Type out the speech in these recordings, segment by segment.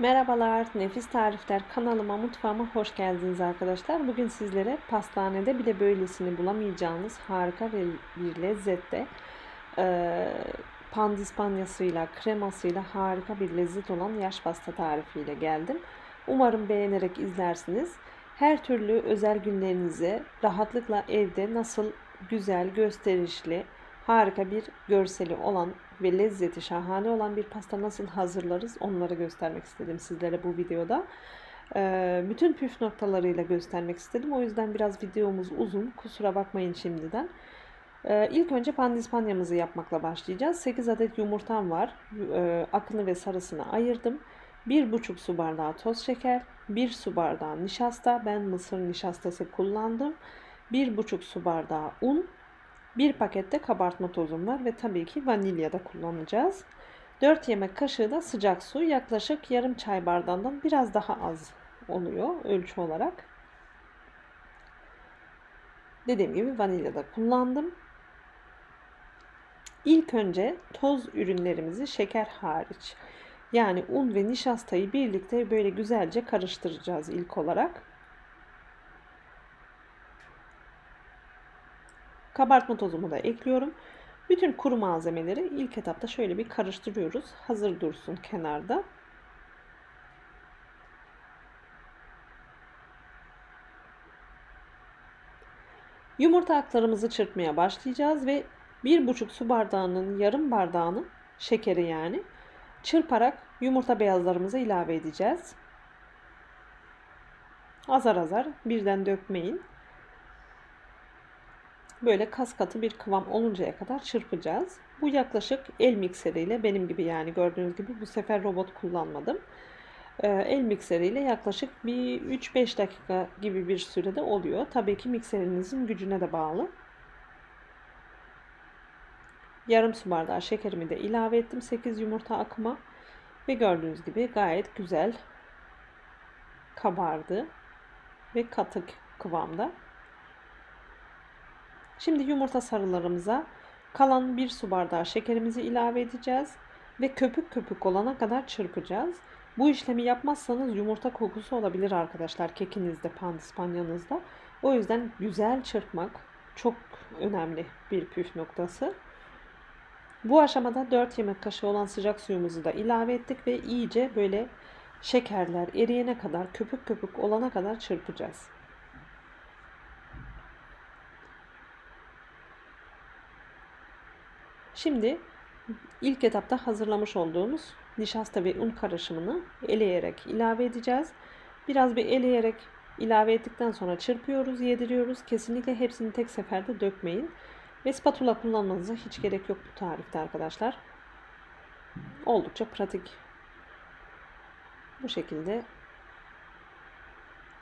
Merhabalar, Nefis Tarifler kanalıma, mutfağıma hoş geldiniz arkadaşlar. Bugün sizlere pastanede bile böylesini bulamayacağınız harika bir lezzette e, pandispanyasıyla, kremasıyla harika bir lezzet olan yaş pasta tarifiyle geldim. Umarım beğenerek izlersiniz. Her türlü özel günlerinize rahatlıkla evde nasıl güzel, gösterişli, harika bir görseli olan ve lezzeti şahane olan bir pasta nasıl hazırlarız onları göstermek istedim sizlere bu videoda. Ee, bütün püf noktalarıyla göstermek istedim. O yüzden biraz videomuz uzun. Kusura bakmayın şimdiden. Ee, ilk önce pandispanyamızı yapmakla başlayacağız. 8 adet yumurtam var. Ee, akını ve sarısını ayırdım. 1,5 su bardağı toz şeker, 1 su bardağı nişasta. Ben mısır nişastası kullandım. 1,5 su bardağı un, bir pakette kabartma tozum var ve tabii ki vanilya da kullanacağız. 4 yemek kaşığı da sıcak su yaklaşık yarım çay bardağından biraz daha az oluyor ölçü olarak. Dediğim gibi vanilya da kullandım. İlk önce toz ürünlerimizi şeker hariç yani un ve nişastayı birlikte böyle güzelce karıştıracağız ilk olarak. Kabartma tozumu da ekliyorum. Bütün kuru malzemeleri ilk etapta şöyle bir karıştırıyoruz. Hazır dursun kenarda. Yumurta aklarımızı çırpmaya başlayacağız ve 1,5 su bardağının yarım bardağını şekeri yani çırparak yumurta beyazlarımıza ilave edeceğiz. Azar azar birden dökmeyin böyle kas katı bir kıvam oluncaya kadar çırpacağız. Bu yaklaşık el mikseriyle benim gibi yani gördüğünüz gibi bu sefer robot kullanmadım. Ee, el mikseriyle yaklaşık bir 3-5 dakika gibi bir sürede oluyor. Tabii ki mikserinizin gücüne de bağlı. Yarım su bardağı şekerimi de ilave ettim 8 yumurta akıma. Ve gördüğünüz gibi gayet güzel kabardı ve katık kıvamda. Şimdi yumurta sarılarımıza kalan bir su bardağı şekerimizi ilave edeceğiz ve köpük köpük olana kadar çırpacağız. Bu işlemi yapmazsanız yumurta kokusu olabilir arkadaşlar kekinizde, pandispanyanızda. O yüzden güzel çırpmak çok önemli bir püf noktası. Bu aşamada 4 yemek kaşığı olan sıcak suyumuzu da ilave ettik ve iyice böyle şekerler eriyene kadar, köpük köpük olana kadar çırpacağız. Şimdi ilk etapta hazırlamış olduğumuz nişasta ve un karışımını eleyerek ilave edeceğiz. Biraz bir eleyerek ilave ettikten sonra çırpıyoruz, yediriyoruz. Kesinlikle hepsini tek seferde dökmeyin. Ve spatula kullanmanıza hiç gerek yok bu tarifte arkadaşlar. Oldukça pratik. Bu şekilde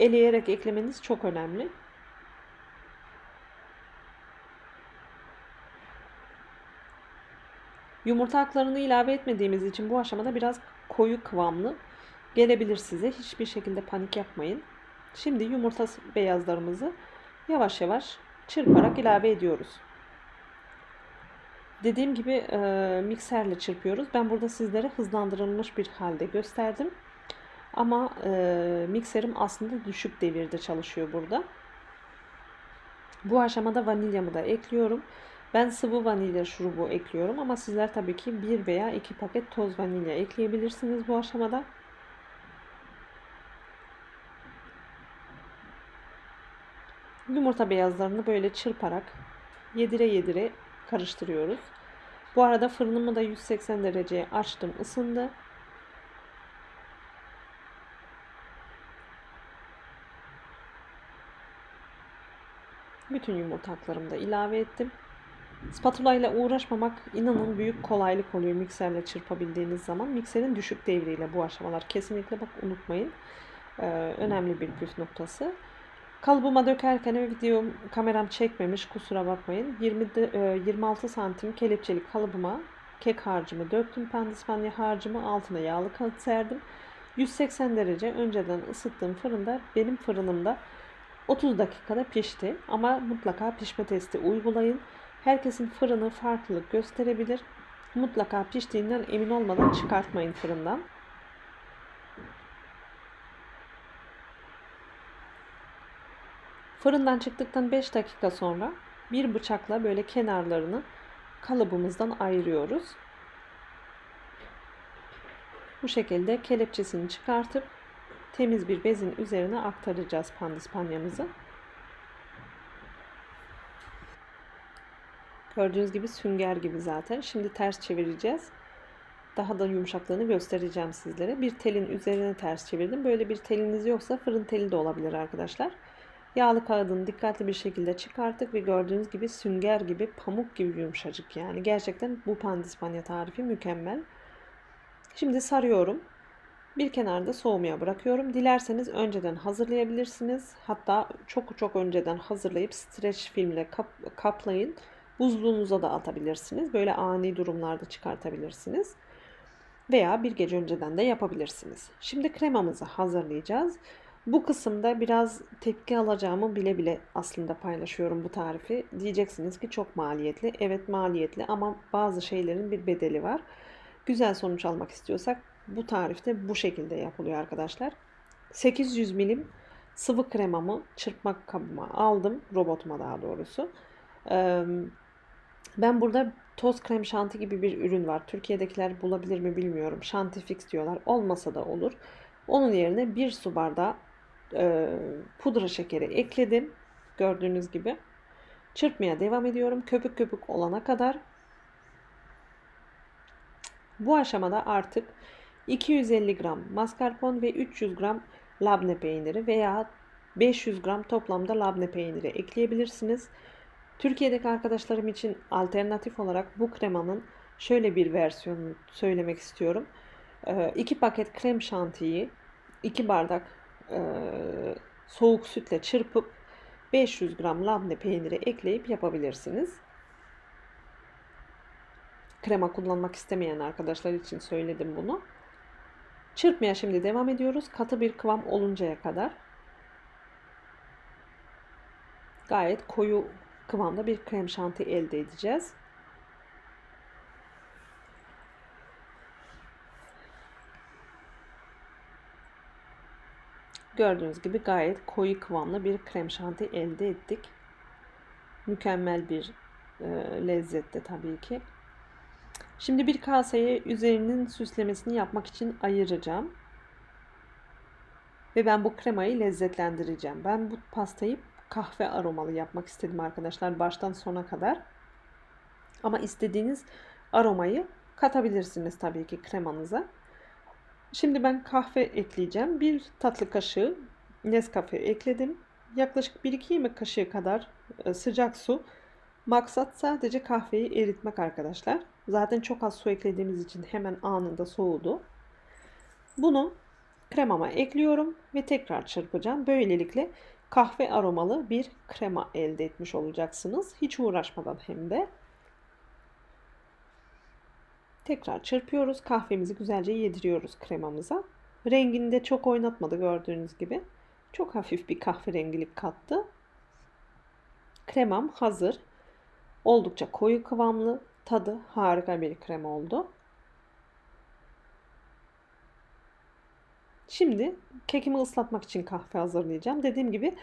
eleyerek eklemeniz çok önemli. Yumurta aklarını ilave etmediğimiz için bu aşamada biraz koyu kıvamlı gelebilir size. Hiçbir şekilde panik yapmayın. Şimdi yumurta beyazlarımızı yavaş yavaş çırparak ilave ediyoruz. Dediğim gibi e, mikserle çırpıyoruz. Ben burada sizlere hızlandırılmış bir halde gösterdim. Ama e, mikserim aslında düşük devirde çalışıyor burada. Bu aşamada vanilyamı da ekliyorum. Ben sıvı vanilya şurubu ekliyorum ama sizler tabii ki bir veya iki paket toz vanilya ekleyebilirsiniz bu aşamada. Yumurta beyazlarını böyle çırparak yedire yedire karıştırıyoruz. Bu arada fırınımı da 180 dereceye açtım, ısındı. Bütün yumurtaklarımı da ilave ettim. Spatula ile uğraşmamak inanın büyük kolaylık oluyor mikserle çırpabildiğiniz zaman. Mikserin düşük devriyle bu aşamalar kesinlikle bak unutmayın. Ee, önemli bir püf noktası. Kalıbıma dökerken video kameram çekmemiş kusura bakmayın. 20 de, e, 26 santim kelepçelik kalıbıma kek harcımı döktüm. Pandispanya harcımı altına yağlı kağıt serdim. 180 derece önceden ısıttığım fırında benim fırınımda 30 dakikada pişti. Ama mutlaka pişme testi uygulayın. Herkesin fırını farklılık gösterebilir. Mutlaka piştiğinden emin olmadan çıkartmayın fırından. Fırından çıktıktan 5 dakika sonra bir bıçakla böyle kenarlarını kalıbımızdan ayırıyoruz. Bu şekilde kelepçesini çıkartıp temiz bir bezin üzerine aktaracağız pandispanyamızı. Gördüğünüz gibi sünger gibi zaten. Şimdi ters çevireceğiz. Daha da yumuşaklığını göstereceğim sizlere. Bir telin üzerine ters çevirdim. Böyle bir teliniz yoksa fırın teli de olabilir arkadaşlar. Yağlı kağıdını dikkatli bir şekilde çıkarttık ve gördüğünüz gibi sünger gibi pamuk gibi yumuşacık yani. Gerçekten bu pandispanya tarifi mükemmel. Şimdi sarıyorum. Bir kenarda soğumaya bırakıyorum. Dilerseniz önceden hazırlayabilirsiniz. Hatta çok çok önceden hazırlayıp streç filmle kap, kaplayın. Buzluğunuza da atabilirsiniz. Böyle ani durumlarda çıkartabilirsiniz. Veya bir gece önceden de yapabilirsiniz. Şimdi kremamızı hazırlayacağız. Bu kısımda biraz tepki alacağımı bile bile aslında paylaşıyorum bu tarifi. Diyeceksiniz ki çok maliyetli. Evet maliyetli ama bazı şeylerin bir bedeli var. Güzel sonuç almak istiyorsak bu tarifte bu şekilde yapılıyor arkadaşlar. 800 milim sıvı kremamı çırpmak kabıma aldım. Robotuma daha doğrusu. Ben burada toz krem şanti gibi bir ürün var. Türkiye'dekiler bulabilir mi bilmiyorum. Şanti fix diyorlar. Olmasa da olur. Onun yerine bir su bardağı e, pudra şekeri ekledim. Gördüğünüz gibi. Çırpmaya devam ediyorum. Köpük köpük olana kadar. Bu aşamada artık 250 gram mascarpone ve 300 gram labne peyniri veya 500 gram toplamda labne peyniri ekleyebilirsiniz. Türkiye'deki arkadaşlarım için alternatif olarak bu kremanın şöyle bir versiyonunu söylemek istiyorum. 2 ee, paket krem şantiyi 2 bardak e, soğuk sütle çırpıp 500 gram labne peyniri ekleyip yapabilirsiniz. Krema kullanmak istemeyen arkadaşlar için söyledim bunu. Çırpmaya şimdi devam ediyoruz. Katı bir kıvam oluncaya kadar. Gayet koyu kıvamda bir krem şanti elde edeceğiz. Gördüğünüz gibi gayet koyu kıvamlı bir krem şanti elde ettik. Mükemmel bir e, lezzette tabii ki. Şimdi bir kaseye üzerinin süslemesini yapmak için ayıracağım. Ve ben bu kremayı lezzetlendireceğim. Ben bu pastayı kahve aromalı yapmak istedim arkadaşlar baştan sona kadar. Ama istediğiniz aromayı katabilirsiniz tabii ki kremanıza. Şimdi ben kahve ekleyeceğim. Bir tatlı kaşığı Nescafe ekledim. Yaklaşık 1-2 yemek kaşığı kadar e, sıcak su. Maksat sadece kahveyi eritmek arkadaşlar. Zaten çok az su eklediğimiz için hemen anında soğudu. Bunu kremama ekliyorum ve tekrar çırpacağım. Böylelikle kahve aromalı bir krema elde etmiş olacaksınız. Hiç uğraşmadan hem de. Tekrar çırpıyoruz. Kahvemizi güzelce yediriyoruz kremamıza. Rengini de çok oynatmadı gördüğünüz gibi. Çok hafif bir kahverengilik kattı. Kremam hazır. Oldukça koyu kıvamlı, tadı harika bir krem oldu. Şimdi kekimi ıslatmak için kahve hazırlayacağım. Dediğim gibi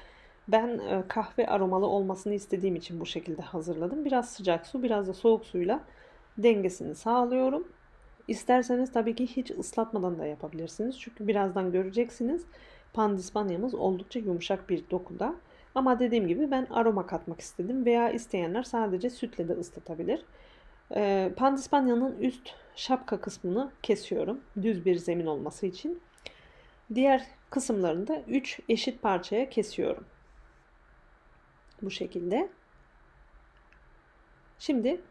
ben e, kahve aromalı olmasını istediğim için bu şekilde hazırladım. Biraz sıcak su, biraz da soğuk suyla dengesini sağlıyorum. İsterseniz tabii ki hiç ıslatmadan da yapabilirsiniz. Çünkü birazdan göreceksiniz pandispanyamız oldukça yumuşak bir dokuda. Ama dediğim gibi ben aroma katmak istedim veya isteyenler sadece sütle de ıslatabilir. E, pandispanyanın üst şapka kısmını kesiyorum düz bir zemin olması için. Diğer kısımlarını da 3 eşit parçaya kesiyorum. Bu şekilde. Şimdi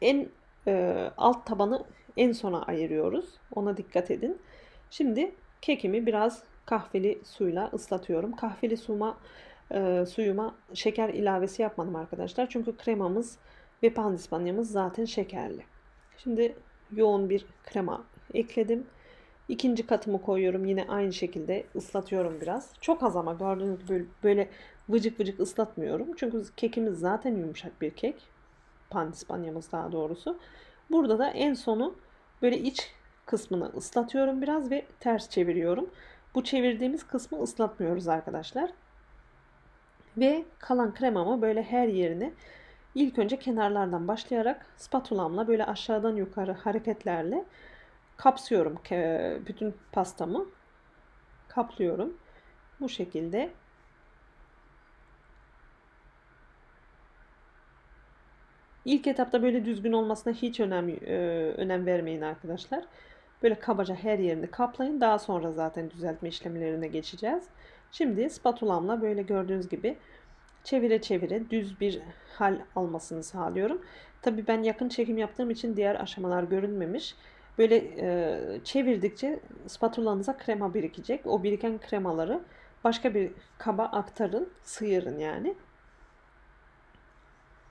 en e, alt tabanı en sona ayırıyoruz. Ona dikkat edin. Şimdi kekimi biraz kahveli suyla ıslatıyorum. Kahveli suyuma, e, suyuma şeker ilavesi yapmadım arkadaşlar. Çünkü kremamız ve pandispanyamız zaten şekerli. Şimdi yoğun bir krema ekledim. İkinci katımı koyuyorum. Yine aynı şekilde ıslatıyorum biraz. Çok az ama gördüğünüz gibi böyle vıcık vıcık ıslatmıyorum. Çünkü kekimiz zaten yumuşak bir kek. Pandispanyamız daha doğrusu. Burada da en sonu böyle iç kısmını ıslatıyorum biraz ve ters çeviriyorum. Bu çevirdiğimiz kısmı ıslatmıyoruz arkadaşlar. Ve kalan kremamı böyle her yerini ilk önce kenarlardan başlayarak spatulamla böyle aşağıdan yukarı hareketlerle kapsıyorum bütün pastamı. Kaplıyorum. Bu şekilde İlk etapta böyle düzgün olmasına hiç önem e, önem vermeyin arkadaşlar. Böyle kabaca her yerini kaplayın. Daha sonra zaten düzeltme işlemlerine geçeceğiz. Şimdi spatulamla böyle gördüğünüz gibi çevire çevire düz bir hal almasını sağlıyorum. Tabi ben yakın çekim yaptığım için diğer aşamalar görünmemiş. Böyle e, çevirdikçe spatulanıza krema birikecek. O biriken kremaları başka bir kaba aktarın, sıyırın yani.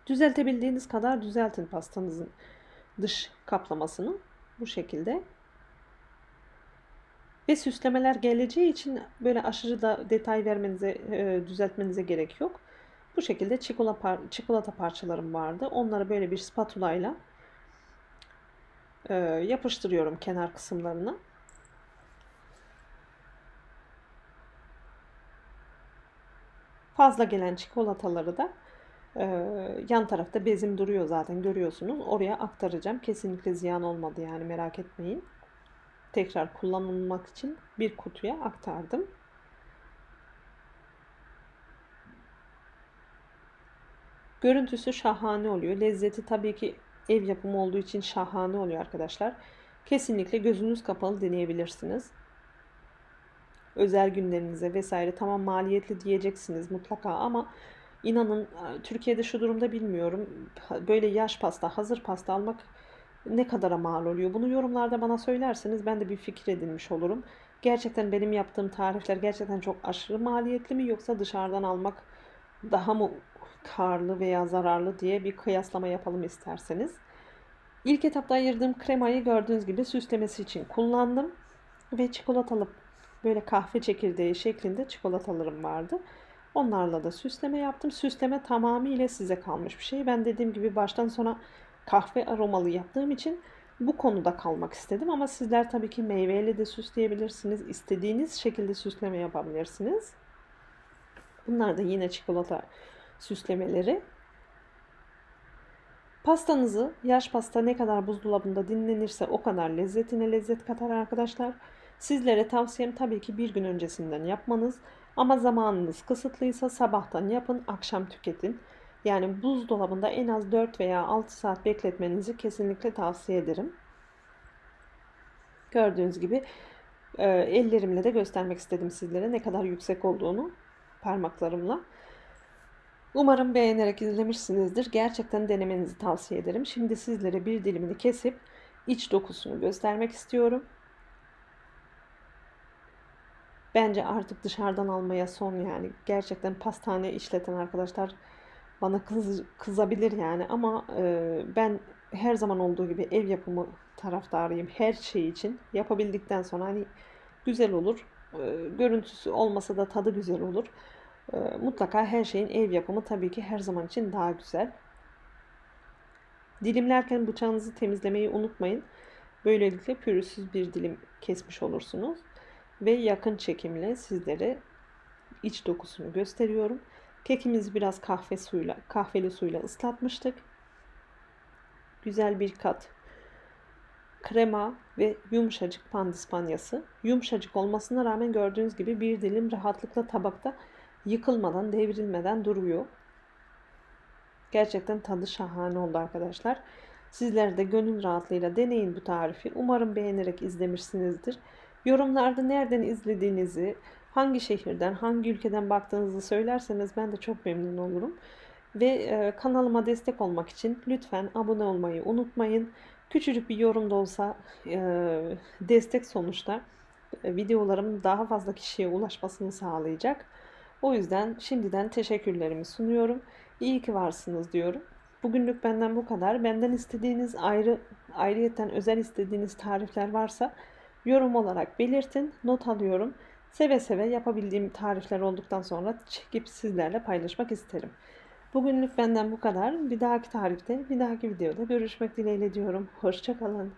Düzeltebildiğiniz kadar düzeltin pastanızın dış kaplamasını bu şekilde. Ve süslemeler geleceği için böyle aşırı da detay vermenize, e, düzeltmenize gerek yok. Bu şekilde çikolata, par çikolata parçalarım vardı. Onları böyle bir spatula ile e, yapıştırıyorum kenar kısımlarına. Fazla gelen çikolataları da ee, yan tarafta bezim duruyor zaten görüyorsunuz. Oraya aktaracağım. Kesinlikle ziyan olmadı yani merak etmeyin. Tekrar kullanılmak için bir kutuya aktardım. Görüntüsü şahane oluyor. Lezzeti tabii ki ev yapımı olduğu için şahane oluyor arkadaşlar. Kesinlikle gözünüz kapalı deneyebilirsiniz. Özel günlerinize vesaire tamam maliyetli diyeceksiniz mutlaka ama İnanın Türkiye'de şu durumda bilmiyorum. Böyle yaş pasta, hazır pasta almak ne kadara mal oluyor? Bunu yorumlarda bana söylerseniz ben de bir fikir edinmiş olurum. Gerçekten benim yaptığım tarifler gerçekten çok aşırı maliyetli mi yoksa dışarıdan almak daha mı karlı veya zararlı diye bir kıyaslama yapalım isterseniz. İlk etapta ayırdığım kremayı gördüğünüz gibi süslemesi için kullandım. Ve çikolatalı böyle kahve çekirdeği şeklinde çikolatalarım vardı. Onlarla da süsleme yaptım. Süsleme tamamıyla size kalmış bir şey. Ben dediğim gibi baştan sona kahve aromalı yaptığım için bu konuda kalmak istedim. Ama sizler tabii ki meyveyle de süsleyebilirsiniz. İstediğiniz şekilde süsleme yapabilirsiniz. Bunlar da yine çikolata süslemeleri. Pastanızı yaş pasta ne kadar buzdolabında dinlenirse o kadar lezzetine lezzet katar arkadaşlar. Sizlere tavsiyem tabii ki bir gün öncesinden yapmanız. Ama zamanınız kısıtlıysa sabahtan yapın, akşam tüketin. Yani buzdolabında en az 4 veya 6 saat bekletmenizi kesinlikle tavsiye ederim. Gördüğünüz gibi e, ellerimle de göstermek istedim sizlere ne kadar yüksek olduğunu parmaklarımla. Umarım beğenerek izlemişsinizdir. Gerçekten denemenizi tavsiye ederim. Şimdi sizlere bir dilimini kesip iç dokusunu göstermek istiyorum. Bence artık dışarıdan almaya son yani. Gerçekten pastane işleten arkadaşlar bana kız, kızabilir yani ama e, ben her zaman olduğu gibi ev yapımı taraftarıyım her şey için. Yapabildikten sonra hani güzel olur. E, görüntüsü olmasa da tadı güzel olur. E, mutlaka her şeyin ev yapımı tabii ki her zaman için daha güzel. Dilimlerken bıçağınızı temizlemeyi unutmayın. Böylelikle pürüzsüz bir dilim kesmiş olursunuz ve yakın çekimle sizlere iç dokusunu gösteriyorum. Kekimizi biraz kahve suyla, kahveli suyla ıslatmıştık. Güzel bir kat krema ve yumuşacık pandispanyası. Yumuşacık olmasına rağmen gördüğünüz gibi bir dilim rahatlıkla tabakta yıkılmadan, devrilmeden duruyor. Gerçekten tadı şahane oldu arkadaşlar. Sizler de gönül rahatlığıyla deneyin bu tarifi. Umarım beğenerek izlemişsinizdir. Yorumlarda nereden izlediğinizi, hangi şehirden, hangi ülkeden baktığınızı söylerseniz ben de çok memnun olurum. Ve e, kanalıma destek olmak için lütfen abone olmayı unutmayın. Küçücük bir yorum da olsa e, destek sonuçta e, videolarım daha fazla kişiye ulaşmasını sağlayacak. O yüzden şimdiden teşekkürlerimi sunuyorum. İyi ki varsınız diyorum. Bugünlük benden bu kadar. Benden istediğiniz ayrı ayrıyetten özel istediğiniz tarifler varsa yorum olarak belirtin. Not alıyorum. Seve seve yapabildiğim tarifler olduktan sonra çekip sizlerle paylaşmak isterim. Bugünlük benden bu kadar. Bir dahaki tarifte, bir dahaki videoda görüşmek dileğiyle diyorum. Hoşçakalın.